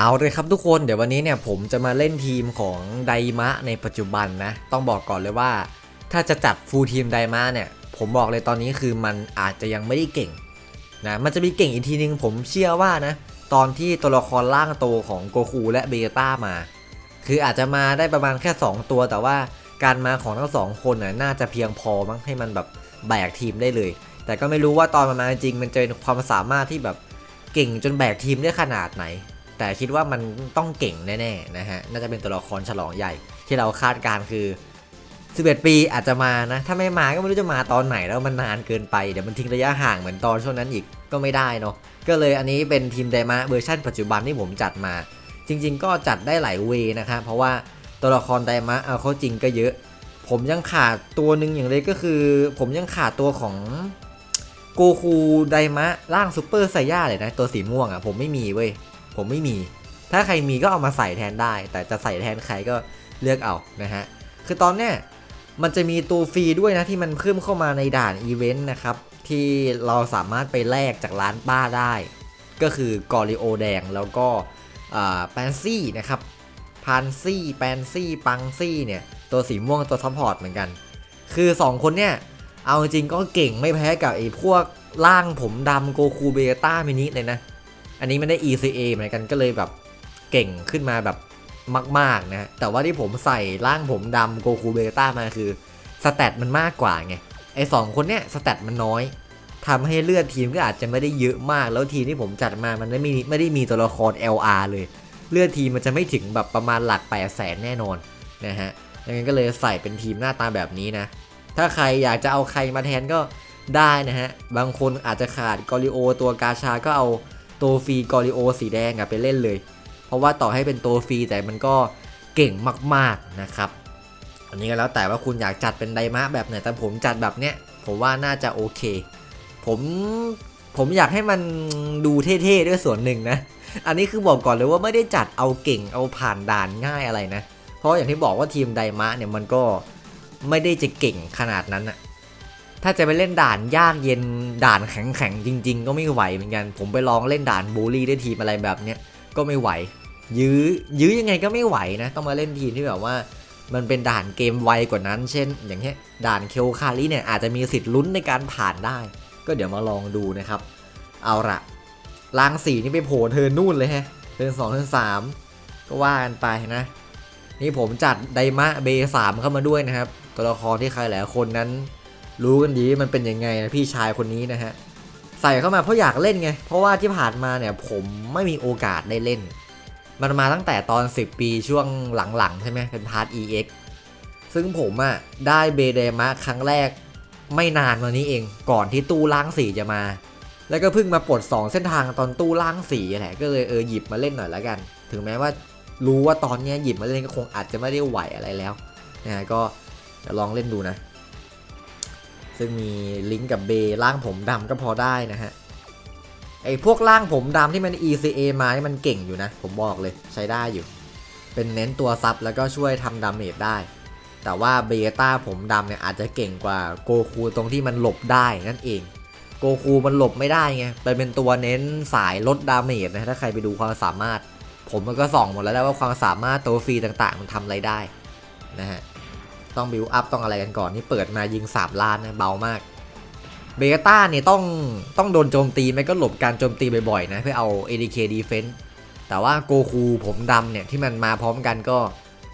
เอาเลยครับทุกคนเดี๋ยววันนี้เนี่ยผมจะมาเล่นทีมของไดมะในปัจจุบันนะ ต้องบอกก่อนเลยว่า ถ้าจะจัดฟูลทีมไดมะเนี่ยผมบอกเลยตอนนี้คือมันอาจจะยังไม่ได้เก่งนะมันจะมีเก่งอีกทีนึงผมเชื่อว่านะ ตอนที่ตัวละครร่างโตของโกคูและเบต้ามา คืออาจจะมาได้ประมาณแค่ 2 ตัว แต่ว่าการมาของทั้งสองคนน่ะน่าจะเพียงพอมั้งให้มันแบบแบกทีมได้เลย แต่ก็ไม่รู้ว่าตอนมันมาจริงมันจะเป็นความสามารถที่แบบเก่งจนแบกทีมได้ขนาดไหน แต่คิดว่ามันต้องเก่งแน่ๆนะฮะน่าจะเป็นตัวละครฉลองใหญ่ที่เราคาดการคือ 11 ปีอาจจะมานะ ถ้าไม่มาก็ไม่รู้จะมาตอนไหนแล้วมันนานเกินไปเดี๋ยวมันทิ้งระยะห่างเหมือนตอนช่วงนั้นอีกก็ไม่ได้เนาะก็เลยอันนี้เป็นทีมไดมาเวอร์ชันปัจจุบันที่ผมจัดมา จริง ๆ ก็จัดได้หลายเวนะครับเพราะว่าตัวละครไดมะเอาเข้าจริงก็เยอะ ผมยังขาดตัวหนึ่งอย่างเลยก็คือ ผมยังขาดตัวของโกคูไดมะร่างซูเปอร์ไซย่าเลยนะ ตัวสีม่วงอะ่ะผมไม่มีเว้ย ผมไม่มี ถ้าใครมีก็เอามาใส่แทนได้ แต่จะใส่แทนใครก็เลือกเอานะฮะ คือตอนเนี้ยมันจะมีตัวฟรีด้วยนะที่มันเพิ่มเข้ามาในด่านอีเวนต์นะครับ ที่เราสามารถไปแลกจากร้านป้าได้ ก็คือกอริโอแดงแล้วก็แปนซี่นะครับพันซี่แปนซี่ปังซี่เนี่ย ตัวสีม่วงตัวซัพพอร์ตเหมือนกัน คือ 2 คนเนี่ย เอาจริงก็เก่งไม่แพ้กับไอ้พวกร่างผมดำโกคูเบต้ามินิเลยนะ อันนี้มันได้ ECA เหมือนกันก็เลยแบบเก่งขึ้นมาแบบมากๆนะ แต่ว่าที่ผมใส่ร่างผมดำโกคูเบต้ามาคือสแตทมันมากกว่าไง ไอ้สองคนเนี่ยสแตทมันน้อยทำให้เลือดทีมก็อาจจะไม่ได้เยอะมาก แล้วทีมที่ผมจัดมามันไม่มีไม่ได้มีตัวละคร LR เลย เลือดทีมมันจะไม่ถึงแบบประมาณหลัก8 0 0แสนแน่นอนนะฮะดังนั้นก็เลยใส่เป็นทีมหน้าตาแบบนี้นะ ถ้าใครอยากจะเอาใครมาแทนก็ได้นะฮะ บางคนอาจจะขาดกอริโอตัวกาชาก็เอา ตัวฟรีกอริโอสีแดงอะไปเล่นเลย เพราะว่าต่อให้เป็นตัวฟรีแต่มันก็เก่งมากๆนะครับ อันนี้ก็แล้วแต่ว่าคุณอยากจัดเป็นไดมะแบบไหนแต่ผมจัดแบบเนี้ยผมว่าน่าจะโอเค ผมผมอยากให้มันดูเท่ๆด้วยส่วนหนึ่งนะ อันนี้คือบอกก่อนเลยว่าไม่ได้จัดเอาเก่งเอาผ่านด่านง่ายอะไรนะ เพราะอย่างที่บอกว่าทีมไดมะเนี่ยมันก็ไม่ได้จะเก่งขนาดนั้นอะ ถ้าจะไปเล่นด่านยากเย็นด่านแข็งๆจริง ๆ ก็ไม่ไหวเหมือนกัน ผมไปลองเล่นด่านบูลลี่ได้ทีมอะไรแบบเนี้ยก็ไม่ไหว ยื้อยื้อยังไงก็ไม่ไหวนะ ต้องมาเล่นทีมที่แบบว่า มันเป็นด่านเกมไวกว่านั้น เช่น อย่างเงี้ยด่านเคลคาริเนี่ยอาจจะมีสิทธิ์ลุ้นในการผ่านได้ ก็เดี๋ยวมาลองดูนะครับ เอาละลางสีนี่ไปโผล่เทินนู่นเลยฮะเทินสองเทินสามก็ว่ากันไปนะ นี่ผมจัดไดมะเบสามเข้ามาด้วยนะครับ ตัวละครที่ใครหลายคนนั้น รู้กันดีมันเป็นยังไงนะพี่ชายคนนี้นะฮะใส่เข้ามาเพราะอยากเล่นไง เพราะว่าที่ผ่านมาเนี่ยผมไม่มีโอกาสได้เล่น มันมาตั้งแต่ตอน 10 ปีช่วงหลังๆ ใช่ไหมเป็นพาร์ท EX ซึ่งผมอะ่ะได้เบเดมะครั้งแรกไม่นานมานี้เองก่อนที่ตู้ล่างสีจะมา แล้วก็เพิ่งมาปลด 2 เส้นทางตอนตู้ล่างสีแหละก็เลยเออหยิบมาเล่นหน่อยแล้วกัน ถึงแม้ว่ารู้ว่าตอนนี้หยิบมาเล่นก็คงอาจจะไม่ได้ไหวอะไรแล้วนะก็จะลองเล่นดูนะ ซึ่งมีลิงก์กับเบร่างผมดำก็พอได้นะฮะไอ้พวกร่างผมดำที่มัน ECA มานี่มันเก่งอยู่นะ ผมบอกเลยใช้ได้อยู่ เป็นเน้นตัวซับแล้วก็ช่วยทำดาเมจได้ แต่ว่าเบต้าผมดำเนี่ยอาจจะเก่งกว่าโกคูตรงที่มันหลบได้นั่นเอง โกคูมันหลบไม่ได้ไงไปเป็นตัวเน้นสายลดดาเมจนะถ้าใครไปดูความสามารถ ผมมันก็ส่องหมดแล้วแหละว่าความสามารถตัวฟรีต่างๆ มันทำอะไรได้นะฮะ ต้องบิวอัพต้องอะไรกันก่อนนี่เปิดมายิง 3 ล้านนะเบามากเบต้าเนี่ยต้องต้องโดนโจมตีไม่ก็หลบการโจมตีบ่อยๆนะเพื่อเอา ADK Defense แต่ว่าโกคูผมดำเนี่ยที่มันมาพร้อมกันก็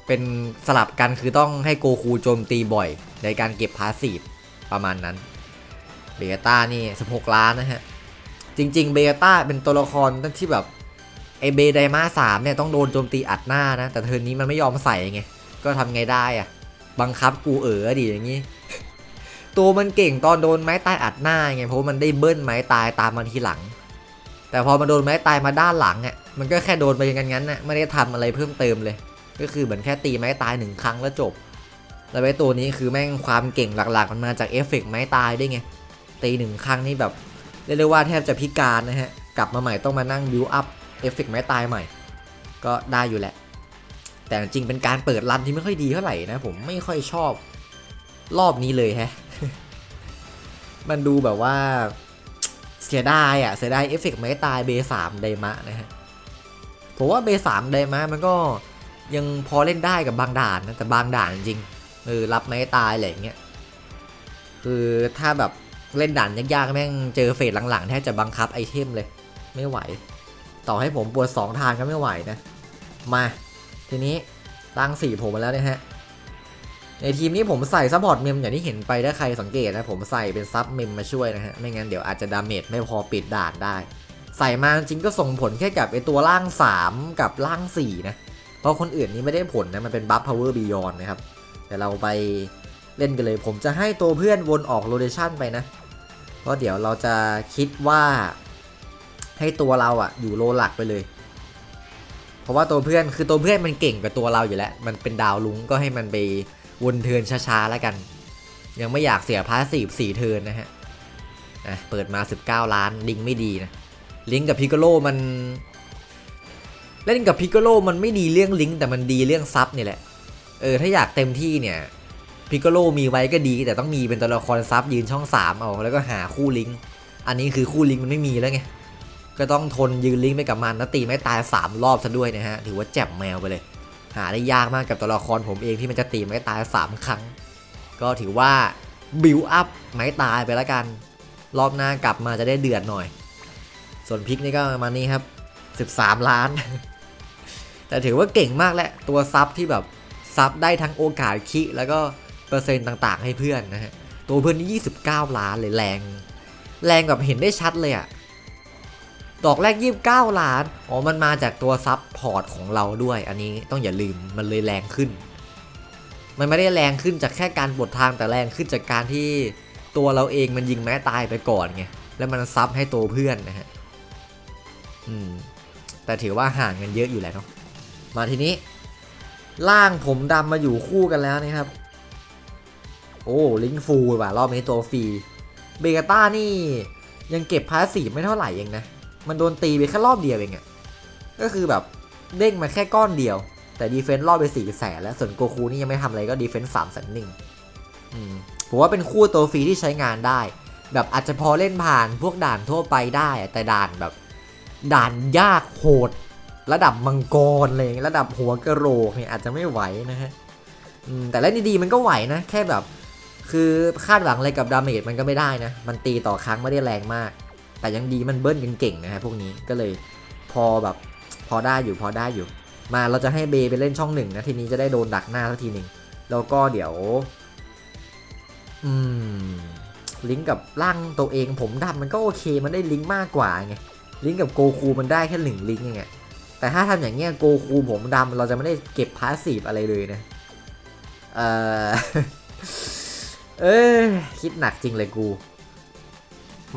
เป็นสลับกันคือต้องให้โกคูโจมตีบ่อย ในการเก็บพาสีฟประมาณนั้นเบต้านี่ 16 ล้านนะฮะ จริง ๆ เบต้าเป็นตัวละครที่แบบไอเบไดมาสามเนี่ยต้องโดนโจมตีอัดหน้านะ แต่เทอร์นี้มันไม่ยอมใส่ไง ก็ทำไงได้อะ บังคับกูเอ๋อดิอย่างงี้ ตัวมันเก่งตอนโดนไม้ตายอัดหน้าไงเพราะมันได้เบิ้ลไม้ตายตามมาทีหลัง แต่พอมาโดนไม้ตายมาด้านหลังอะมันก็แค่โดนไปอย่างนั้นน่ะไม่ได้ทำอะไรเพิ่มเติมเลย ก็คือเหมือนแค่ตีไม้ตายหนึ่งครั้งแล้วจบ แล้วไอ้ตัวนี้คือแม่งความเก่งหลักๆ มันมาจากเอฟเฟกต์ไม้ตายได้ไงตีหนึ่งครั้งนี่แบบเรียกได้ว่าแทบจะพิการนะฮะกลับมาใหม่ต้องมานั่งบิวอัพเอฟเฟกต์ไม้ตายใหม่ ก็ได้อยู่แหละ แต่จริงเป็นการเปิดรันที่ไม่ค่อยดีเท่าไหร่นะผมไม่ค่อยชอบรอบนี้เลยแฮะ มันดูแบบว่าเสียดายอะเสียดายเอฟเฟกต์ไม้ตายเบสามไดมะนะฮะผมว่าเบสามไดมามันก็ยังพอเล่นได้กับบางด่านนะแต่บางด่านจริงเออรับไม่ตายอะไรเงี้ยคือถ้าแบบเล่นด่านยากๆแม่งเจอเฟสหลังๆแทบจะบังคับไอเทมเลย ไม่ไหว ต่อให้ผมปวดสองทางก็ไม่ไหวนะ มา ทีนี้ตั้งสี่ผมมาแล้วนะฮะ ในทีมนี้ผมใส่ซัพพอร์ตเมมอย่างที่เห็นไปถ้าใครสังเกตนะ ผมใส่เป็นซับเมมมาช่วยนะฮะ ไม่งั้นเดี๋ยวอาจจะดาเมจไม่พอปิดด่านได้ ใส่มาจริงก็ส่งผลแค่กับไอตัวล่าง 3 กับล่าง 4 นะ เพราะคนอื่นนี่ไม่ได้ผลนะ มันเป็นบัฟพาวเวอร์บียอนนะครับ แต่เราไปเล่นกันเลย ผมจะให้ตัวเพื่อนวนออกโรเดชันไปนะ เพราะเดี๋ยวเราจะคิดว่าให้ตัวเราอะอยู่โลหลักไปเลย เพราะว่าตัวเพื่อนคือตัวเพื่อนมันเก่งกว่าตัวเราอยู่แล้ว มันเป็นดาวลุงก็ให้มันไปวนเทินช้าๆแล้วกัน ยังไม่อยากเสียพาสซีฟสี่เทินนะฮะอะเปิดมา 19 ล้านลิงไม่ดีนะลิงก์กับพิกโกโลมัน เล่นกับพิกโกโลมันไม่ดีเรื่องลิงก์แต่มันดีเรื่องซับนี่แหละเออถ้าอยากเต็มที่เนี่ยพิกโกโลมีไว้ก็ดี แต่ต้องมีเป็นตัวละครซับยืนช่อง 3 เอาแล้วก็หาคู่ลิงก์อันนี้คือคู่ลิงก์มันไม่มีแล้วไง ก็ต้องทนยืนลิงก์ไปกับมันแล้วตีไม่ตาย 3 รอบซะด้วยนะฮะ ถือว่าแจ่มแมวไปเลย หาได้ยากมากกับตัวละครผมเองที่มันจะตีไม่ตาย 3 ครั้ง ก็ถือว่าบิวอัพไม้ตายไปแล้วกัน รอบหน้ากลับมาจะได้เดือดหน่อย ส่วนพิกนี่ก็มานี้ครับ 13 ล้าน แต่ถือว่าเก่งมากแหละตัวซับที่แบบซับได้ทั้งโอกาสคิแล้วก็เปอร์เซ็นต์ต่างๆ ให้เพื่อนนะฮะตัวเพื่อนนี่29 ล้านเลยแรง แรงแบบเห็นได้ชัดเลยอะ ดอกแรก 29 ล้าน อ๋อ มันมาจากตัวซับพอร์ตของเราด้วย อันนี้ต้องอย่าลืม มันเลยแรงขึ้น มันไม่ได้แรงขึ้นจากแค่การบดทางแต่แรงขึ้นจากการที่ตัวเราเองมันยิงแม้ตายไปก่อนไง แล้วมันซับให้ตัวเพื่อนนะฮะ อืม แต่ถือว่าห่างกันเยอะอยู่แหละเนาะ มาทีนี้ ล่างผมดำมาอยู่คู่กันแล้วนะครับ โอ้ ลิงฟูว่ะ รอบนี้ตัวฟรี เบกาต้านี่ยังเก็บพาสีไม่เท่าไหร่เองนะ มันโดนตีไปแค่รอบเดียวเองอะก็คือแบบเด้งมาแค่ก้อนเดียว แต่ดีเฟนซ์รอบไปสี่แสนแล้วส่วนโกคูนี่ยังไม่ทำอะไรก็ดีเฟนซ์สามแสนหนึ่งผมว่าเป็นคู่ตัวฟรีที่ใช้งานได้ แบบอาจจะพอเล่นผ่านพวกด่านทั่วไปได้ แต่ด่านแบบ ด่านยากโหด ระดับมังกรอะไรอย่างเลยระดับหัวกระโหลกเนี่ยอาจจะไม่ไหวนะฮะแต่เล่นดีๆมันก็ไหวนะ แค่แบบ คือคาดหวังอะไรกับดาเมจมันก็ไม่ได้นะ มันตีต่อครั้งไม่ได้แรงมาก แต่ยังดีมันเบิ้ลกันเก่งนะฮะพวกนี้ก็เลยพอแบบพอได้อยู่พอได้อยู่ มาเราจะให้เบไปเล่นช่องหนึ่งนะทีนี้จะได้โดนดักหน้าสักทีหนึ่งแล้วก็เดี๋ยว อืม ลิงก์กับร่างตัวเองผมดำมันก็โอเค มันได้ลิงก์มากกว่าไงลิงก์กับโกคูมันได้แค่หนึ่งลิงก์ไงแต่ถ้าทำอย่างเงี้ยโกคูผมดำเราจะไม่ได้เก็บพาสซีฟอะไรเลยนะเออเอ้คิดหนักจริงเลยกู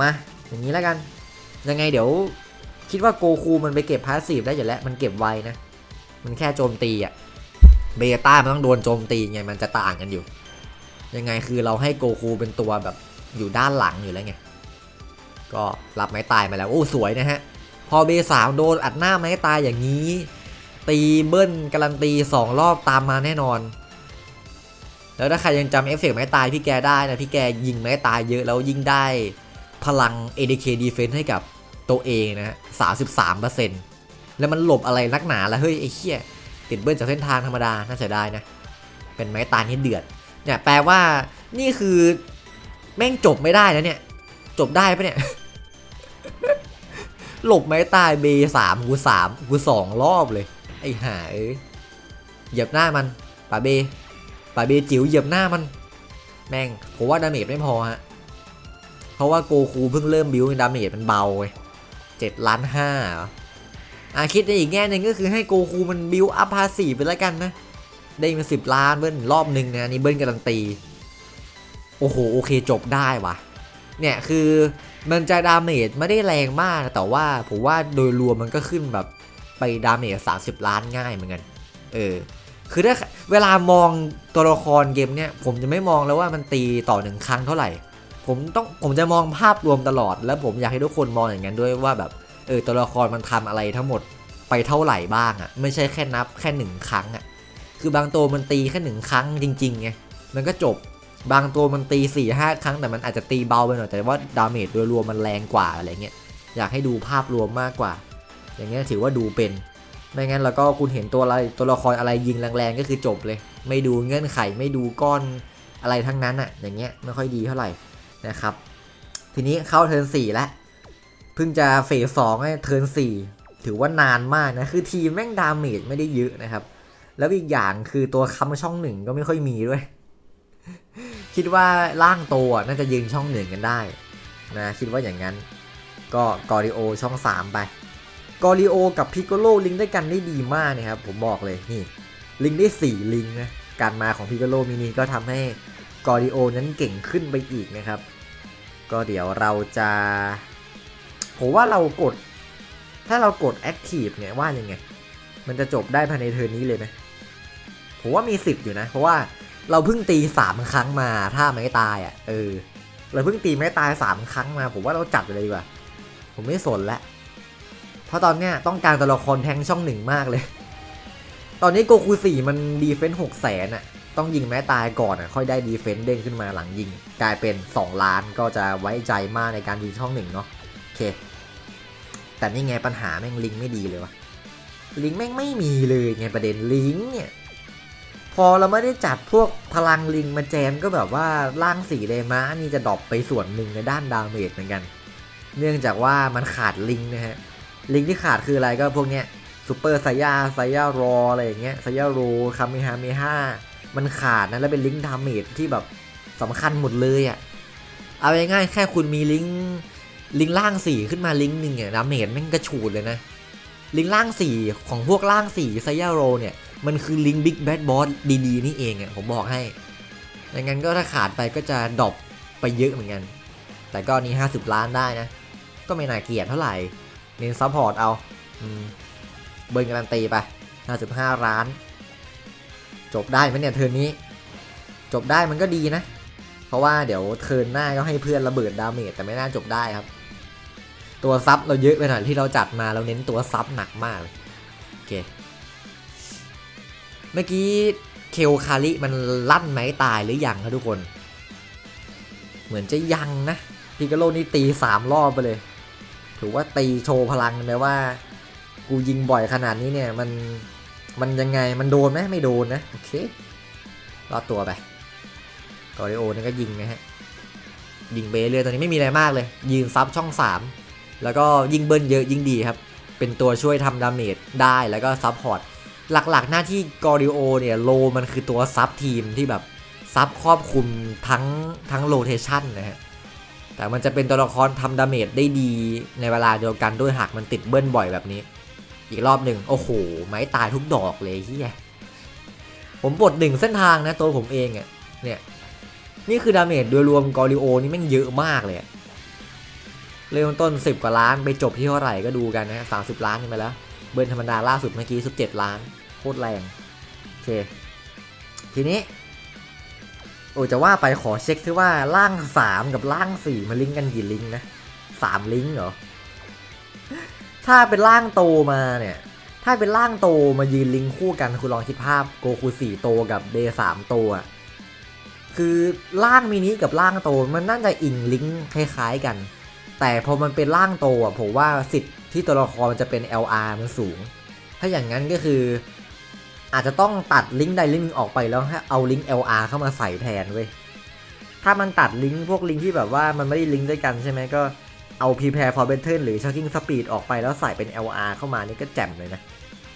มา อย่างนี้แล้วกัน ยังไงเดี๋ยวคิดว่าโกคูมันไปเก็บพาสซีฟได้อยู่แล้วมันเก็บไวนะ มันแค่โจมตีอะเบต้ามันต้องโดนโจมตีไงมันจะต่างกันอยู่ ยังไงคือเราให้โกคูเป็นตัวแบบอยู่ด้านหลังอยู่แล้วไง ก็รับไม้ตายมาแล้ว โอ้สวยนะฮะ พอเบสามโดนอัดหน้าไม้ตายอย่างนี้ ตีเบิ้ลการันตี 2 รอบตามมาแน่นอน แล้วถ้าใครยังจำเอฟเฟกต์ไม้ตายพี่แกได้นะพี่แกยิงไม้ตายเยอะแล้วยิ่งได้ พลัง ADK Defense ให้กับตัวเองนะฮะ33%แล้วมันหลบอะไรนักหนาแล้วเฮ้ยไอ้เหี้ยติดเบิ้ลจากเส้นทางธรรมดา น่าเสียดายนะ เป็นไม้ตายที่เดือด เนี่ยแปลว่านี่คือแม่งจบไม่ได้แล้วเนี่ย จบได้ปะเนี่ย หลบไม้ตายเบสามกูสามกูสองรอบเลย ไอ้ห่าเอ้ยเหยียบหน้ามันป่าเบป่าเบจิ๋วเหยียบหน้ามัน แม่งผมว่าดาเมจไม่พอฮะ เพราะว่าโกคูเพิ่งเริ่มบิวดาเมจมันเบาเว้ยเจ็ดล้านห้าอะคิดในอีกแง่หนึ่งก็คือให้โกคูมันบิวอัพพาสีไปแล้วกันนะ ได้มาสิบล้านเบิ้ลรอบหนึ่งนะนี่เบิ้ลการันตี โอ้โหโอเคจบได้วะเนี่ยคือมันจะดาเมจไม่ได้แรงมาก แต่ว่าผมว่าโดยรวมมันก็ขึ้นแบบไปดาเมจ30ล้านง่ายเหมือนกัน เออ คือถ้าเวลามองตัวละครเกมเนี่ยผมจะไม่มองแล้วว่ามันตีต่อหนึ่งครั้งเท่าไหร่ ผมต้องผมจะมองภาพรวมตลอด แล้วผมอยากให้ทุกคนมองอย่างนั้นด้วยว่าแบบเออตัวละครมันทำอะไรทั้งหมดไปเท่าไหร่บ้างอะ่ะไม่ใช่แค่นับแค่หนึ่งครั้งอะ่ะคือบางตัวมันตีแค่หนึ่งครั้งจริงๆไงมันก็จบบางตัวมันตี4ี่ห้าครั้งแต่มันอาจจะตีเบาไปหน่อยแต่ว่าดาเมจโดยรวมมันแรงกว่าอะไรเงี้ยอยากให้ดูภาพรวมมากกว่า อย่างเงี้ยถือว่าดูเป็นไม่งั้นแล้วก็คุณเห็นตัวอะไรตัวละครอะไรยิงแรงๆก็คือจบเลย ไม่ดูเงื่อนไขไม่ดูก้อนอะไรทั้งนั้นอะอย่างเงี้ยไม่ค่อยดีเท่าไหร่ นะครับ ทีนี้เข้าเทิร์นสี่แล้วเพิ่งจะเฟสสองให้เทิร์นสี่ถือว่านานมากนะ คือทีมแม่งดาเมจไม่ได้เยอะนะครับ แล้วอีกอย่างคือตัวค้ำช่องหนึ่งก็ไม่ค่อยมีด้วย คิดว่าล่างโตวน่าจะยืนช่องหนึ่งกันได้นะคิดว่าอย่างนั้นก็กอริโอช่อง 3 ไปกอริโอกับพิกโกโลลิงก์ด้กันได้ดีมากนะครับผมบอกเลยนี่ลิงได้ 4 ลิงนะการมาของพิกโกโลมินิก็ทำให้ กอริโอนั้นเก่งขึ้นไปอีกนะครับ ก็เดี๋ยวเราจะ ผมว่าเรากด ถ้าเรากด Active เนี่ยว่ายังไง มันจะจบได้ภายในเทอร์นี้เลยไหมผมว่ามีสิทธิ์อยู่นะ เพราะว่าเราเพิ่งตี3ครั้งมาถ้าไม่ตายอะ่ะ เออ เราเพิ่งตีไม่ตาย3ครั้งมา ผมว่าเราจัดเลยดีกว่า ผมไม่สนแล้วเพราะตอนเนี้ยต้องการตัวละครแทงช่องหนึ่งมากเลย ตอนนี้โกคูสี่มันดีเฟนส์หกแสนอะ ต้องยิงแม้ตายก่อนอะค่อยได้ดีเฟนส์เด้งขึ้นมาหลังยิง กลายเป็น 2 ล้านก็จะไว้ใจมากในการยิงช่องหนึ่งเนาะโอเค แต่นี่ไงปัญหาแม่งลิงไม่ดีเลยวะลิงแม่งไม่มีเลยไงประเด็นลิงเนี่ยพอเราไม่ได้จัดพวกพลังลิงมาแจมก็แบบว่าร่างสีเดมานี่จะดรอปไปส่วนหนึ่งในด้านดาเมจเหมือนกัน เนื่องจากว่ามันขาดลิงนะฮะ ลิงที่ขาดคืออะไรก็พวกเนี้ยซูเปอร์ไซยาไซยารออะไรอย่างเงี้ยไซยาโรคาเมฮาเมฮ่า มันขาดนะแล้วเป็นลิงก์ดาเมจที่แบบสำคัญหมดเลยอะ่ะ เอาง่ายๆแค่คุณมีลิงก์ลิงล่างสี่ขึ้นมาลิงก์หนึ่งเนี่ยดาเมจแม่งกระฉูดเลยนะ ลิงก์ล่างสี่ของพวกล่างสี่ไซยาโรเนี่ย มันคือลิงก์บิ๊กแบดบอสดีๆ นี่เองอะผมบอกให้ดังนั้นก็ถ้าขาดไปก็จะดรอปไปเยอะเหมือนกัน แต่ก็นี่50 ล้านได้นะ ก็ไม่น่าเกลียดเท่าไหร่ เน้นซัพพอร์ตเอาอเบิร์นการันตีไป 55ล้าน จบได้ไหมเนี่ยเทิร์นนี้ จบได้มันก็ดีนะ เพราะว่าเดี๋ยวเทิร์นหน้าก็ให้เพื่อนระเบิดดาเมจแต่ไม่น่าจบได้ครับ ตัวซับเราเยอะไปหน่อยที่เราจัดมาเราเน้นตัวซับหนักมากเลยโอเคเมื่อกี้เคลคาริมันลั่นไหมตายหรือยังครับทุกคน เหมือนจะยังนะพิกาโลนี่ตีสามรอบไปเลย ถือว่าตีโชว์พลังไหมว่า กูยิงบ่อยขนาดนี้เนี่ยมัน มันยังไงมันโดนไหมไม่โดนนะโอเครอดตัวไปกอริโอนี่ก็ยิงนะฮะยิงเบเรื่อยตอนนี้ไม่มีอะไรมากเลย ยืนซับช่อง 3 แล้วก็ยิงเบิ้ลเยอะยิงดีครับ เป็นตัวช่วยทำดาเมจได้แล้วก็ซับพอร์ตหลักๆ หน้าที่กอริโอเนี่ยโลมันคือตัวซับทีมที่แบบซับครอบคลุมทั้งทั้งโลเทชันนะฮะแต่มันจะเป็นตัวละครทำดาเมจได้ดีในเวลาเดียวกันด้วยหากมันติดเบิ้ลบ่อยแบบนี้ อีกรอบหนึ่งโอ้โห ไม้ตายทุกดอกเลยเฮียผมบดหนึ่งเส้นทางนะตัวผมเองอะ่ะเนี่ยนี่คือดาเมจโดยรวมกอริโอนี่แม่งเยอะมากเลยเริ่มต้น 10 กว่าล้านไปจบที่เท่าไหร่ก็ดูกันนะสามสิบล้านกันไปแล้ว เบิร์นธรรมดาล่าสุดเมื่อกี้17ล้าน โคตรแรง โอเค ทีนี้ โอ้จะว่าไปขอเช็คซิว่าล่าง 3 กับล่าง 4มันลิงก์กันกี่ลิงก์นะ 3 ลิงก์เหรอ ถ้าเป็นล่างโตมาเนี่ย ถ้าเป็นล่างโตมายืนลิงคู่กันคุณลองคิดภาพโกคู4โตกับเด3โตอะคือล่างมินิกับล่างโตมันน่าจะอิงลิงคล้ายๆกัน แต่พอมันเป็นล่างโตอะผมว่าสิทธิ์ที่ตัวละครมันจะเป็น LR มันสูง ถ้าอย่างนั้นก็คือ อาจจะต้องตัดลิงก์ใดลิงก์หนึ่งออกไปแล้วให้เอาลิงก์ LR เข้ามาใส่แทนเว้ยถ้ามันตัดลิงก์พวกลิงก์ที่แบบว่ามันไม่ได้ลิงก์ด้วยกันใช่ไหมก็ เอา prepare for battle หรือ shocking speed ออกไปแล้วใส่เป็น LR เข้ามานี่ก็แจ่มเลยนะ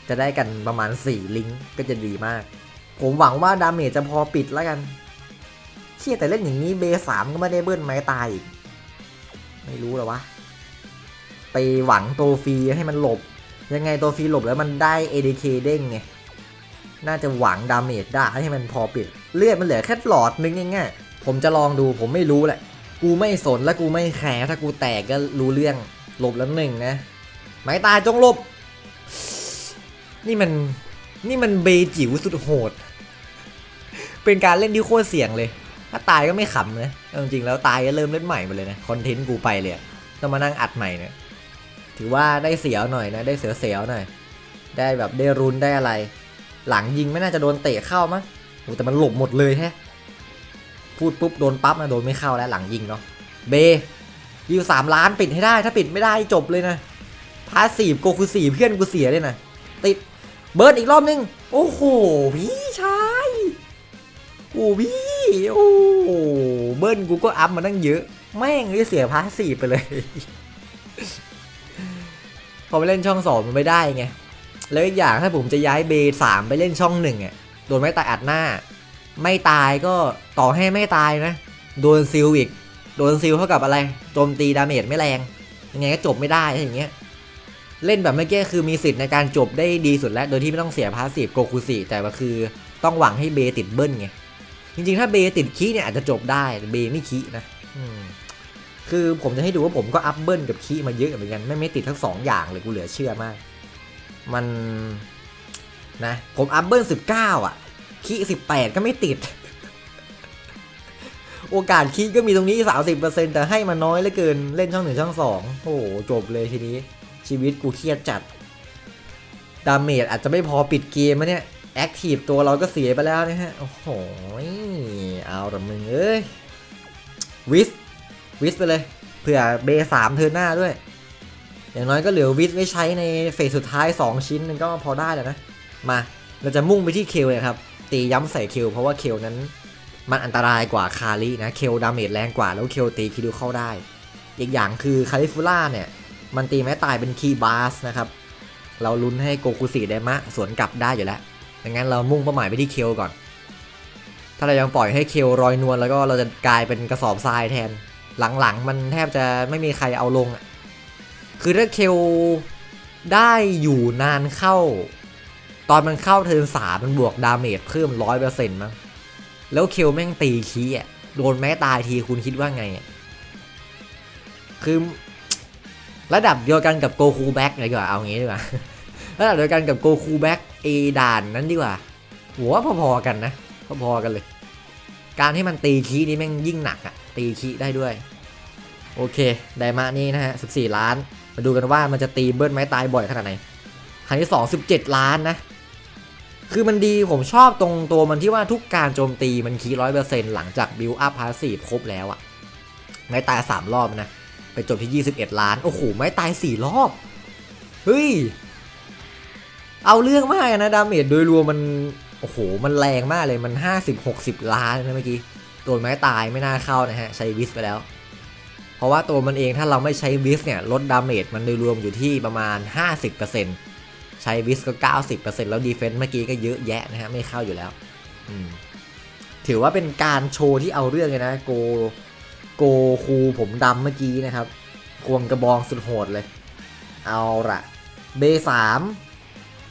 จะได้กันประมาณ 4 ลิงก์ก็จะดีมาก ผมหวังว่าดาเมจจะพอปิดแล้วกัน เชี่ยแต่เล่นอย่างนี้เบสามก็ไม่ได้เบิ้ลไม้ตายอีก ไม่รู้หรอวะ ไปหวังตัวฟรีให้มันหลบ ยังไงตัวฟรีหลบแล้วมันได้ ADK เด้งไง น่าจะหวังดาเมจได้ให้มันพอปิด เลือดมันเหลือแค่หลอดนึงง่ายๆผมจะลองดูผมไม่รู้แหละ กูไม่สนและกูไม่แคร์ถ้ากูแตกก็รู้เรื่องหลบแล้วหนึ่งนะไม้ตายจงหลบ นี่มันนี่มันเบจิ๋วสุดโหด เป็นการเล่นที่โคตรเสี่ยงเลย ถ้าตายก็ไม่ขำนะเอาจริงๆแล้วตายก็เริ่มเล่นใหม่ไปเลยนะคอนเทนต์กูไปเลยต้องมานั่งอัดใหม่เนี่ยถือว่าได้เสียวหน่อยนะได้เสียวเสียวๆหน่อย ได้แบบได้รุนได้อะไร หลังยิงไม่น่าจะโดนเตะเข้ามั้งแต่มันหลบหมดเลยแฮะ พูดปุ๊บโดนปั๊บนะโดนไม่เข้าแล้วหลังยิงเนาะเบยิวสามล้านปิดให้ได้ถ้าปิดไม่ได้จบเลยนะพาสีบโกคูสี่เพื่อนกูเสียเลยนะติดเบิร์ดอีกรอบนึง โอ้โหพี่ชายโอ้พี่โอ้โหเบิ้ลกูก็อัพมาตั้งเยอะ แม่งเลยเสียพาสีไปเลย พอไปเล่นช่องสองมันไม่ได้ไงแล้วอีกอย่างถ้าผมจะย้ายเบสามไปเล่นช่องหนึ่งอะโดนไม่ตายอัดหน้า ไม่ตายก็ต่อให้ไม่ตายนะ โดนซิลอีก โดนซิลเท่ากับอะไร โจมตีดาเมจไม่แรง ยังไงก็จบไม่ได้ถ้าอย่างเงี้ย เล่นแบบเมื่อกี้คือมีสิทธิ์ในการจบได้ดีสุดแล้ว โดยที่ไม่ต้องเสียพาสซีฟโกคูซิแต่ว่าคือต้องหวังให้เบติดเบิ้ลไง จริงๆ ถ้าเบติดคีเนี่ยอาจจะจบได้แต่เบไม่คีนะคือผมจะให้ดูว่าผมก็อัพเบิ้ลกับคีมาเยอะเหมือนกันไม่ไม่ติดทั้งสองอย่างเลยกูเหลือเชื่อมาก มันนะผมอัพเบิ้ลสิบเก้าอะ คีสิบแปดก็ไม่ติด โอกาสคีก็มีตรงนี้สามสิบเปอร์เซ็นแต่ให้มาน้อยเหลือเกินเล่นช่องหนึ่งช่องสองโอ้โหจบเลยทีนี้ ชีวิตกูเครียดจัด ดาเมจอาจจะไม่พอปิดเกมมะเนี่ย แอคทีฟตัวเราก็เสียไปแล้วนะฮะ โอ้โห เอาละมึงเอ้ย วิส วิสไปเลย เผื่อเบสามเทิร์หน้าด้วย อย่างน้อยก็เหลือวิสไว้ใช้ในเฟสสุดท้าย 2 ชิ้นนึงก็พอได้แล้วนะ มาเราจะมุ่งไปที่เคลเลยครับ ตีย้ำใส่เคลเพราะว่าเคลนั้น มันอันตรายกว่าคารินะ เคลดาเมจแรงกว่าแล้วเคลตีคิดูเข้าได้ อีกอย่างคือคาริฟูล่าเนี่ย มันตีแม้ตายเป็นคีย์บาสนะครับ เราลุ้นให้โกคุสิไดมะสวนกลับได้อยู่แล้วดังนั้นเรามุ่งเป้าหมายไปที่เคลก่อน ถ้าเรายังปล่อยให้เคลรอยนวลแล้วก็เราจะกลายเป็นกระสอบทรายแทน หลังๆ มันแทบจะไม่มีใครเอาลงอะคือถ้าเคลได้อยู่นานเข้า ตอนมันเข้าเทิร์นสามมันบวกดาเมจเพิ่มร้อยเปอร์เซ็นต์มั้งแล้วเคลแม่งตีคีอะโดนแม้ตายทีคุณคิดว่าไงอะคือระดับเดียวกันกับโกคูแบ็กเลยดีกว่าเอางี้ดีกว่าระดับเดียวกันกับโกคูแบ็กเอดานนั้นดีกว่าหัวพอๆกันนะพอๆกันเลย การที่มันตีคีนี่แม่งยิ่งหนักอะตีคีได้ด้วย โอเคไดมานี่นะฮะ14 ล้าน มาดูกันว่ามันจะตีเบิ้ลไม้ตายบ่อยขนาดไหนครั้งที่2 17 ล้านนะ คือมันดีผมชอบตรงตัวมันที่ว่าทุกการโจมตีมันคีร้อยเปอร์เซ็นต์หลังจากบิลอัพพาสซีฟครบแล้วอะไม้ตาย 3 รอบนะ ไปจบที่ 21 ล้าน โอ้โห ไม้ตาย 4 รอบ เฮ้ย เอาเรื่องมากนะ ดาเมจโดยรวมมัน โอ้โห มันแรงมากเลยมัน 50-60 ล้านนะเมื่อกี้ตัวไม้ตายไม่น่าเข้านะฮะ ใช้วิสไปแล้ว เพราะว่าตัวมันเองถ้าเราไม่ใช้วิสเนี่ย ลดดาเมจมันโดยรวมอยู่ที่ประมาณ 50% ใช้วิสก็ 90%แล้วดีเฟนต์เมื่อกี้ก็เยอะแยะนะฮะไม่เข้าอยู่แล้วถือว่าเป็นการโชว์ที่เอาเรื่องเลยนะ โกโกคูผมดำเมื่อกี้นะครับ ควงกระบองสุดโหดเลย เอาละเบสาม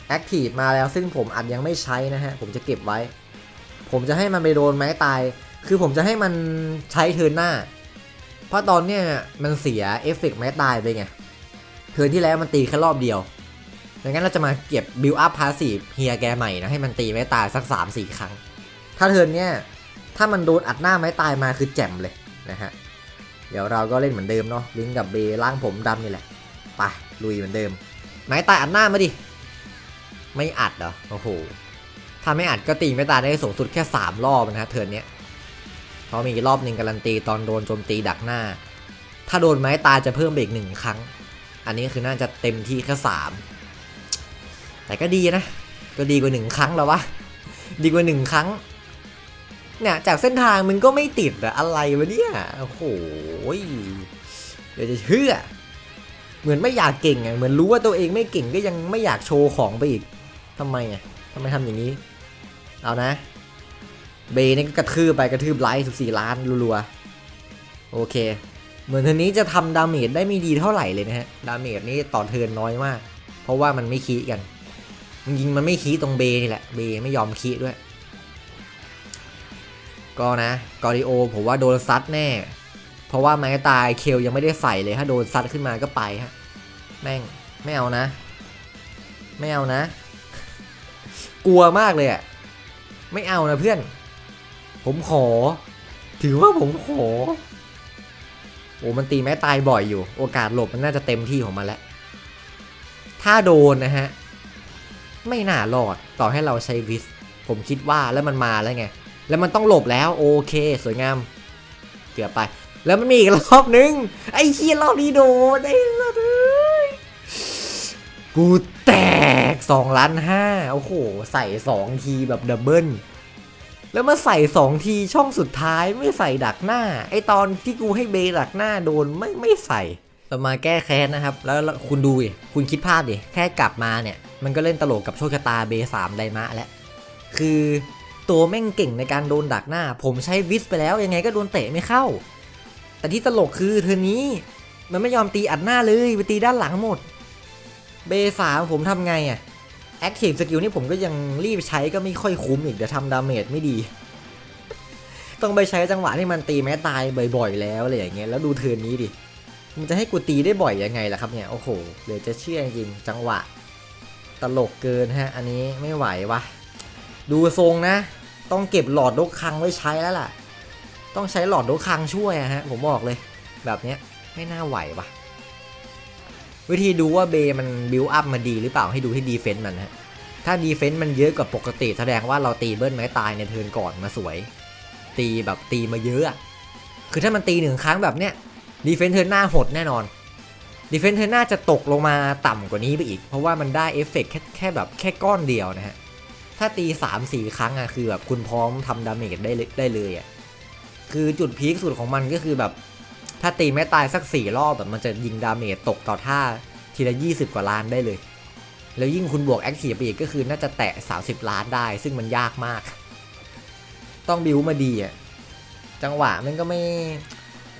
แอคทีฟมาแล้วซึ่งผมอัดยังไม่ใช้นะฮะ ผมจะเก็บไว้ ผมจะให้มันไปโดนไม้ตาย คือผมจะให้มันใช้เทิร์นหน้า เพราะตอนเนี้ยมันเสียเอฟเฟกต์ไม้ตายไปไง เทิร์นที่แล้วมันตีแค่รอบเดียว ดังนั้นเราจะมาเก็บบิลอัพพาสซีฟเฮียแกใหม่นะ ให้มันตีไม้ตายสัก 3-4 ครั้ง ถ้าเทินเนี้ยถ้ามันโดนอัดหน้าไม้ตายมาคือแจ่มเลยนะฮะ เดี๋ยวเราก็เล่นเหมือนเดิมเนาะลิงกับเบล่างผมดำนี่แหละไปลุยเหมือนเดิม ไม้ตายอัดหน้ามาดิ ไม่อัดเหรอโอ้โหถ้าไม่อัดก็ตีไม่ตายได้สูงสุดแค่ 3 รอบนะฮะเทินเนี้ยเพราะมีรอบหนึ่งการันตีตอนโดนโจมตีดักหน้า ถ้าโดนไม้ตายจะเพิ่มไปอีกหนึ่งครั้ง อันนี้คือน่าจะเต็มที่แค่สาม แต่ก็ดีนะ ก็ดีกว่าหนึ่งครั้งแล้ววะ ดีกว่าหนึ่งครั้ง เนี่ยจากเส้นทางมึงก็ไม่ติดอะอะไรวะเนี่ย โอ้โห เดี๋ยวจะเชื่อ เหมือนไม่อยากเก่งอะเหมือนรู้ว่าตัวเองไม่เก่งก็ยังไม่อยากโชว์ของไปอีกทำไมอะทำไมทำอย่างนี้ เอานะ เบนี่ก็กระทืบไปกระทืบไลท์14ล้านรัวๆ โอเค เหมือนทีนี้จะทำดาเมจได้ไม่ดีเท่าไหร่เลยนะฮะ ดาเมจนี่ต่อเทิร์นน้อยมาก เพราะว่ามันไม่คีกัน จริงมันไม่คีตรงเบนี่แหละเบไม่ยอมคีด้วย ก็นะกอริโอผมว่าโดนซัดแน่ เพราะว่าไม้ตายเคลยังไม่ได้ใส่เลยถ้าโดนซัดขึ้นมาก็ไปฮะแม่งไม่เอานะ ไม่เอานะ กลัวมากเลยอะไม่เอานะเพื่อน ผมขอ ถือว่าผมขอโอ้มันตีแม้ตายบ่อยอยู่ โอกาสหลบมันน่าจะเต็มที่ของมันแล้ว ถ้าโดนนะฮะ ไม่น่ารอดต่อให้เราใช้วิสผมคิดว่าแล้วมันมาแล้วไง แล้วมันต้องหลบแล้วโอเค สวยงาม เกือบไป แล้วมันมีอีกรอบนึง ไอ้เคียรอบนี้โดนไอ้สัสเอ้ยกูแตก2ล้านห้าโอ้โห ใส่ 2 ทีแบบดับเบิลแล้วมาใส่ 2 ทีช่องสุดท้ายไม่ใส่ดักหน้า ไอตอนที่กูให้เบดักหน้าโดนไม่ไม่ใส่ เรามาแก้แค้นนะครับ แล้วคุณดูดิคุณคิดภาพดิแค่กลับมาเนี่ย มันก็เล่นตลกกับโชคชะตาเบสามไดมะแล้ว คือตัวแม่งเก่งในการโดนดักหน้า ผมใช้วิสไปแล้ว ยังไงก็โดนเตะไม่เข้า แต่ที่ตลกคือเธอนี้ มันไม่ยอมตีอัดหน้าเลยไปตีด้านหลังหมด เบสามผมทำไงอะแอคทีฟสกิลนี่ผมก็ยังรีบใช้ก็ไม่ค่อยคุ้มอีกเดี๋ยวทำดาเมจไม่ดี ต้องไปใช้จังหวะที่มันตีแม้ตายบ่อย ๆ แล้วอะไรอย่างเงี้ยแล้วดูเทินนี้ดิ มันจะให้กูตีได้บ่อยยังไงล่ะครับเนี่ย โอ้โหเหลือจะเชื่อจริงจังหวะ ตลกเกินฮะ อันนี้ไม่ไหววะ ดูทรงนะ ต้องเก็บหลอดดกคังไว้ใช้แล้วล่ะ ต้องใช้หลอดดกคังช่วยฮะ ผมบอกเลย แบบเนี้ยไม่น่าไหววะวิธีดูว่าเบมันบิวอัพมาดีหรือเปล่าให้ดูที่ดีเฟนต์มันฮะถ้าดีเฟนต์มันเยอะกว่าปกติแสดงว่าเราตีเบิ้ลไม้ตายในเทิร์นก่อนมาสวย ตีแบบตีมาเยอะอะคือถ้ามันตีหนึ่งครั้งแบบเนี้ย ดีเฟนส์เทิร์นหน้าหดแน่นอนดีเฟนส์เทิร์นหน้าจะตกลงมาต่ำกว่านี้ไปอีก เพราะว่ามันได้เอฟเฟกต์แค่แค่แบบแค่ก้อนเดียวนะฮะ ถ้าตี 3-4 ครั้งอะคือแบบคุณพร้อมทำดาเมจได้ได้เลยอะคือจุดพีคสุดของมันก็คือแบบ ถ้าตีไม่ตายสัก 4 รอบแบบมันจะยิงดาเมจตกต่อท่าทีละ 20 กว่าล้านได้เลย แล้วยิ่งคุณบวกแอคทีฟไปอีกก็คือน่าจะแตะ 30 ล้านได้ ซึ่งมันยากมาก ต้องบิวมาดีอะจังหวะมันก็ไม่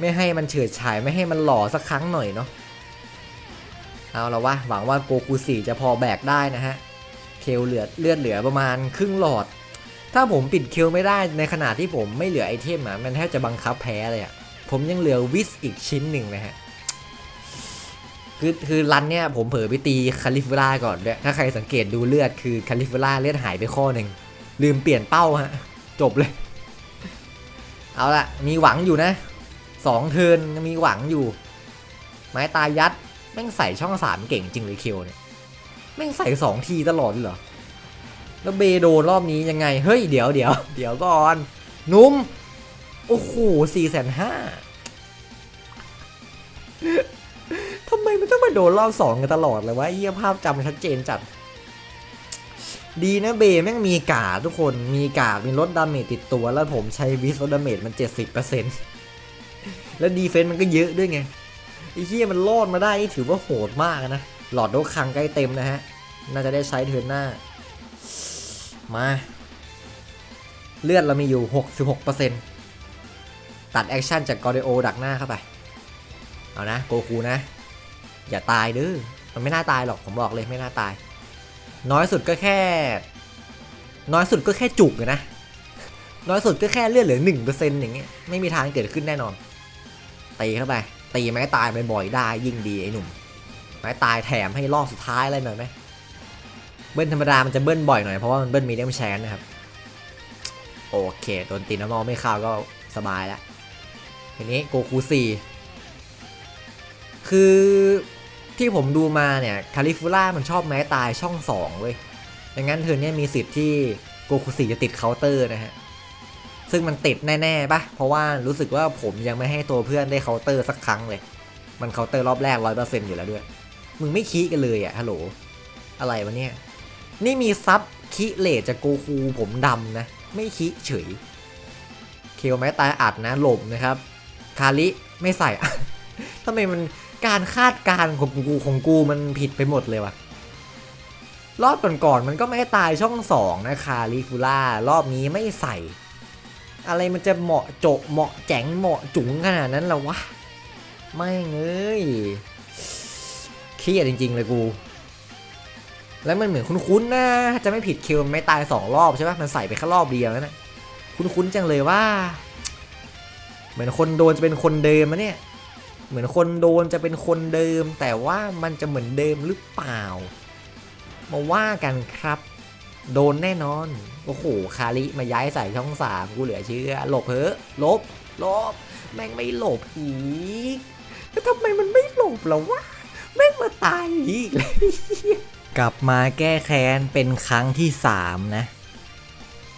ไม่ให้มันเฉิดฉายไม่ให้มันหล่อสักครั้งหน่อยเนาะเอาละวะหวังว่าโกคูสี่จะพอแบกได้นะฮะเคลเหลือเลือดเหลือประมาณครึ่งหลอด ถ้าผมปิดเคลไม่ได้ในขณะที่ผมไม่เหลือไอเทมอะมันแทบจะบังคับแพ้เลยอะผมยังเหลือวิสอีกชิ้นหนึ่งนะฮะคือคือรันเนี่ยผมเผลอไปตีคาลิฟูล่าก่อนด้วยถ้าใครสังเกตดูเลือดคือคาลิฟูล่าเลือดหายไปข้อหนึ่งลืมเปลี่ยนเป้าฮะจบเลย เอาละมีหวังอยู่นะ สองเทินยังมีหวังอยู่ ไม้ตายยัด แม่งใส่ช่องสามเก่งจริงเลยเคียวเนี่ย แม่งใส่สองทีตลอดเลยเหรอ แล้วเบโดนรอบนี้ยังไง เฮ้ย เดี๋ยวเดี๋ยวเดี๋ยวก่อน นุ่ม โอ้โหสี่แสนห้าทำไมมันต้องมาโดนรอบสองกันตลอดเลยวะเยี่ยภาพจำชัดเจนจัด ดีนะเบแม่งมีกาดทุกคน มีกาดมีลดดาเมจติดตัวแล้วผมใช้วิสลดดาเมจมัน70% แล้วดีเฟนต์มันก็เยอะด้วยไงไอ้เหี้ยมันรอดมาได้นี่ถือว่าโหดมากนะหลอดโดคังใกล้เต็มนะฮะน่าจะได้ใช้เทิร์นหน้า มา เลือดเรามีอยู่ 66%ตัดแอคชั่นจากกอริโอดักหน้าเข้าไป เอานะโกคูนะ อย่าตายเด้อมันไม่น่าตายหรอกผมบอกเลยไม่น่าตาย น้อยสุดก็แค่ น้อยสุดก็แค่จุกนะ น้อยสุดก็แค่เลือดเหลือหนึ่งเปอร์เซ็นต์อย่างเงี้ยไม่มีทางเกิดขึ้นแน่นอน ตีเข้าไป ตีไม้ตายไปบ่อยได้ยิ่งดีไอ้หนุ่ม ไม้ตายแถมให้รอบสุดท้ายอะไรหน่อยไหมเบิ้ลธรรมดามันจะเบิ้ลบ่อยหน่อยเพราะว่ามันเบิ้ลมีเดียมแชนนะครับ โอเคโดนตีน้ำมอไม่เข้าก็สบายแล้วทีนี้โกคูสี่คือที่ผมดูมาเนี่ยคาลิฟูล่ามันชอบไม้ตายช่องสองเว้ยดังนั้นเธอเนี่ยมีสิทธิ์ที่โกคูสี่จะติดเคาน์เตอร์นะฮะ ซึ่งมันติดแน่ๆปะเพราะว่ารู้สึกว่าผมยังไม่ให้ตัวเพื่อนได้เคาน์เตอร์สักครั้งเลย มันเคาน์เตอร์รอบแรกร้อยเปอร์เซ็นต์อยู่แล้วด้วย มึงไม่คีกันเลยอะฮัลโหล อะไรวะเนี่ย นี่มีซับคิเลทจากโกคูผมดำนะ ไม่คิเฉย เคลไม้ตายอัดนะหลบนะครับ คาริไม่ใส่ ทำไมมันการคาดการณ์ของกูของกูมันผิดไปหมดเลยวะรอบก่อนๆมันก็ไม่ตายช่องสองนะคาริฟูล่ารอบนี้ไม่ใส่ อะไรมันจะเหมาะโจะเหมาะแจ๋งเหมาะจุ๋งขนาดนั้นละวะ ไม่เงยเครียดจริง ๆ เลยกู แล้วมันเหมือนคุ้นๆนะจะไม่ผิดคิวมันไม่ตายสองรอบใช่ปะมันใส่ไปแค่รอบเดียวนั่นแหละคุ้นๆจังเลยว่า เหมือนคนโดนจะเป็นคนเดิมมะเนี่ย เหมือนคนโดนจะเป็นคนเดิม แต่ว่ามันจะเหมือนเดิมหรือเปล่า มาว่ากันครับ โดนแน่นอน โอ้โห คาริมาย้ายใส่ช่องสามกูเหลือเชื่อ หลบเพอลบ ลบ แม่งไม่หลบอีกแล้วทำไมมันไม่หลบล่ะวะ แม่งมาตายอีกเลยกลับมาแก้แค้นเป็นครั้งที่สามนะ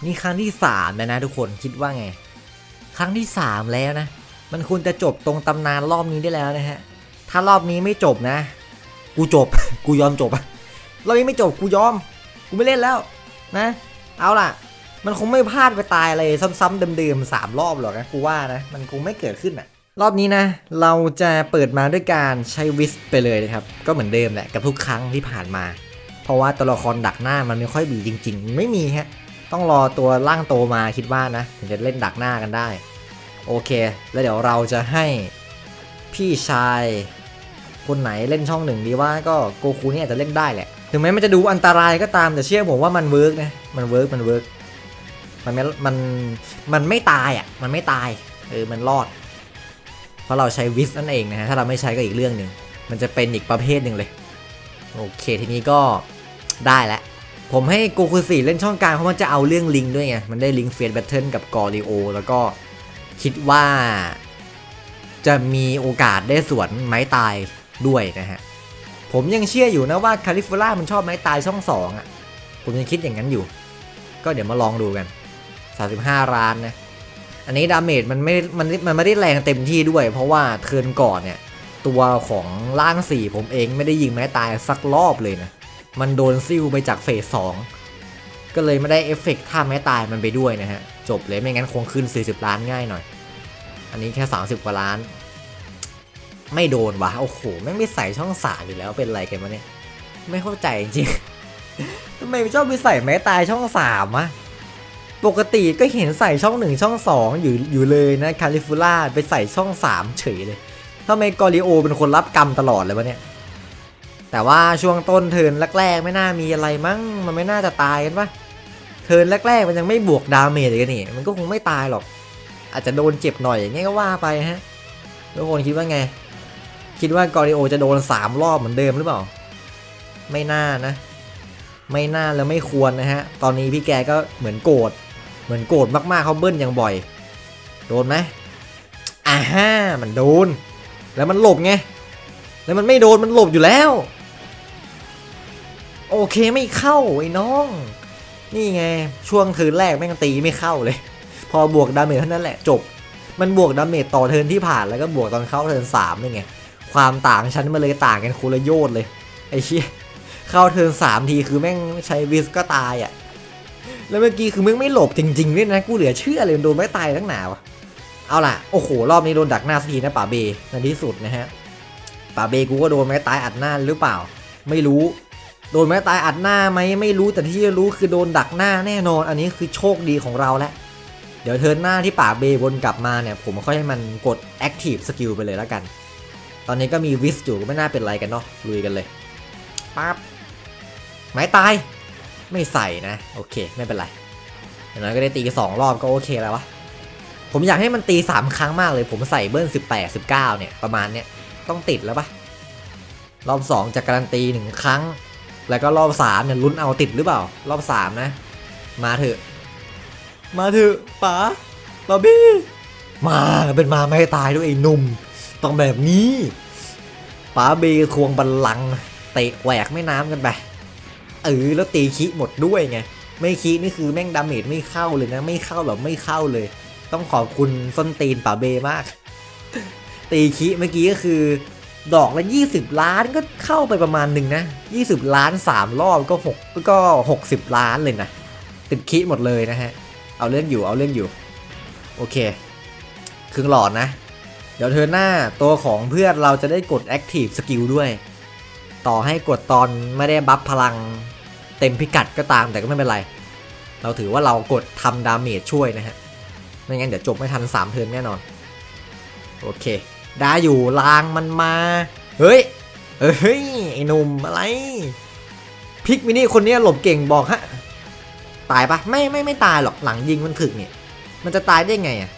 นี่ครั้งที่สามแล้วนะทุกคนคิดว่าไง ครั้งที่สามแล้วนะ มันควรจะจบตรงตำนานรอบนี้ได้แล้วนะฮะ ถ้ารอบนี้ไม่จบนะ กูจบ กูยอมจบอะเราไม่จบกูยอม กูไม่เล่นแล้ว นะ เอาล่ะ มันคงไม่พลาดไปตายอะไรซ้ำๆเดิมๆสามรอบหรอกนะกูว่านะ มันคงไม่เกิดขึ้นอะ รอบนี้นะ เราจะเปิดมาด้วยการใช้วิสไปเลยนะครับ ก็เหมือนเดิมแหละกับทุกครั้งที่ผ่านมา เพราะว่าตัวละครดักหน้ามันไม่ค่อยมีจริง ๆ ไม่มีฮะ ต้องรอตัวร่างโตมาคิดว่านะถึงจะเล่นดักหน้ากันได้ โอเค แล้วเดี๋ยวเราจะให้พี่ชายคนไหนเล่นช่องหนึ่งดีว่าก็โกคูเนี่ยอาจจะเล่นได้แหละ ถึงแม้มันจะดูอันตรายก็ตามแต่เชื่อผมว่ามันเวิร์กนะ มันเวิร์กมันเวิร์กมันไม่มัน มันไม่ตายอะ มันไม่ตาย เออ มันรอด เพราะเราใช้วิสนั่นเองนะฮะ ถ้าเราไม่ใช้ก็อีกเรื่องหนึ่ง มันจะเป็นอีกประเภทหนึ่งเลย โอเคทีนี้ก็ได้แล้ว ผมให้โกคูสี่เล่นช่องกลางเพราะมันจะเอาเรื่องลิงด้วยไง มันได้ลิงเฟียสแบทเทิลกับกอริโอ แล้วก็คิดว่าจะมีโอกาสได้สวนไม้ตายด้วยนะฮะ ผมยังเชื่ออยู่นะว่าคาลิฟูล่ามันชอบไม้ตายช่องสองอะ ผมยังคิดอย่างนั้นอยู่ ก็เดี๋ยวมาลองดูกัน 35ล้านนะ อันนี้ดาเมจมันไม่มันมันไม่ได้แรงเต็มที่ด้วย เพราะว่าเทิร์นก่อนเนี่ย ตัวของล่างสี่ผมเองไม่ได้ยิงไม้ตายสักรอบเลยนะ มันโดนซิ่วไปจากเฟสสองก็เลยไม่ได้เอฟเฟกต์ท่าไม้ตายมันไปด้วยนะฮะ จบเลยไม่งั้นคงขึ้น 40 ล้านง่ายหน่อย อันนี้แค่ 30 กว่าล้าน ไม่โดนวะโอ้โหแม่งไม่ใส่ช่องสามอยู่แล้วเป็นไรกันวะเนี่ย ไม่เข้าใจจริงๆทำไมชอบไปใส่ไม้ตายช่องสามอะปกติก็เห็นใส่ช่องหนึ่งช่องสองอยู่อยู่เลยนะคาลิฟูล่าไปใส่ช่องสามเฉยเลยทำไมกอริโอเป็นคนรับกรรมตลอดเลยวะเนี่ย แต่ว่าช่วงต้นเทินแรกๆ ไม่น่ามีอะไรมั้งมันไม่น่าจะตายกันปะเทินแรกๆ มันยังไม่บวกดาเมจเลยนนี่ มันก็คงไม่ตายหรอก อาจจะโดนเจ็บหน่อยอย่างเงี้ยก็ว่าไปฮะทุกคนคิดว่าไง คิดว่ากอริโอจะโดนสามรอบเหมือนเดิมหรือเปล่า ไม่น่านะ ไม่น่าแล้วไม่ควรนะฮะ ตอนนี้พี่แกก็เหมือนโกรธ เหมือนโกรธมากๆเขาเบิ้ลอย่างบ่อย โดนไหมอ่าฮ่ามันโดน แล้วมันหลบไง แล้วมันไม่โดนมันหลบอยู่แล้ว โอเคไม่เข้าไอ้น้อง นี่ไง ช่วงเทินแรกแม่งตีไม่เข้าเลย พอบวกดาเมจเท่านั้นแหละจบ มันบวกดาเมจต่อเทินที่ผ่านแล้วก็บวกตอนเข้าเทินสามนี่ไง ความต่างชั้นมาเลยต่างกันคนละโยชน์เลยไอ้เชี่ยเข้าเทิร์นสามทีคือแม่งใช้วิสก็ตายอะแล้วเมื่อกี้คือมึงไม่หลบจริงๆด้วยนะกูเหลือเชื่อเลยโดนไม่ตายทั้งหนาวะเอาล่ะโอ้โหรอบนี้โดนดักหน้าสักทีนะป่าเบในที่สุดนะฮะป่าเบกูก็โดนไม้ตายอัดหน้าหรือเปล่า ไม่รู้ โดนไม้ตายอัดหน้าไหมไม่รู้แต่ที่รู้คือโดนดักหน้าแน่นอน อันนี้คือโชคดีของเราแล้วเดี๋ยวเทิร์นหน้าที่ป่าเบวนกลับมาเนี่ย ผมค่อยให้มันกด Active Skill ไปเลยแล้วกัน ตอนนี้ก็มีวิสอยู่ก็ไม่น่าเป็นไรกันเนาะลุยกันเลยปั๊บไม้ตาย ไม่ใส่นะ โอเค ไม่เป็นไรอย่างน้อยก็ได้ตีสองรอบก็โอเคแล้ววะผมอยากให้มันตีสามครั้งมากเลย ผมใส่เบิ้ลสิบแปดสิบเก้าเนี่ย ประมาณเนี้ยต้องติดแล้วปะรอบสองจะการันตีหนึ่งครั้ง แล้วก็รอบสามเนี่ยลุ้นเอาติดหรือเปล่า รอบสามนะ มาเถอะ มาเถอะป๋าบาร์บี้มาเป็นมาไม่ตายด้วยไอ้นุ่ม ต้องแบบนี้ป๋าเบควงบัลลังเตะแหวกแม่น้ำกันไปเออแล้วตีคิหมดด้วยไง ไม่คินี่คือแม่งดาเมจไม่เข้าเลยนะ ไม่เข้าแบบไม่เข้าเลย ต้องขอบคุณส้นตีนป๋าเบมาก ตีคิเมื่อกี้ก็คือ ดอกละ20 ล้านก็เข้าไปประมาณหนึ่งนะ 20 ล้าน 3 รอบก็6ก็60 ล้านเลยนะ ติดคิหมดเลยนะฮะ เอาเรื่องอยู่เอาเรื่องอยู่ โอเค ครึ่งหลอดนะ เดี๋ยวเธอหน้าตัวของเพื่อนเราจะได้กด Active Skill ด้วย ต่อให้กดตอนไม่ได้บัฟพลังเต็มพิกัดก็ตามแต่ก็ไม่เป็นไร เราถือว่าเรากดทำดาเมจช่วยนะฮะ ไม่งั้นเดี๋ยวจบไม่ทัน 3 เทิร์นแน่นอน โอเค ได้อยู่ลางมันมา เฮ้ย เฮ้ย ไอ้หนุ่มอะไร พิกมินี่คนนี้หลบเก่งบอกฮะ ตายปะไม่ไม่ไม่ตายหรอกหลังยิงมันถึกเนี่ย มันจะตายได้ไงอะ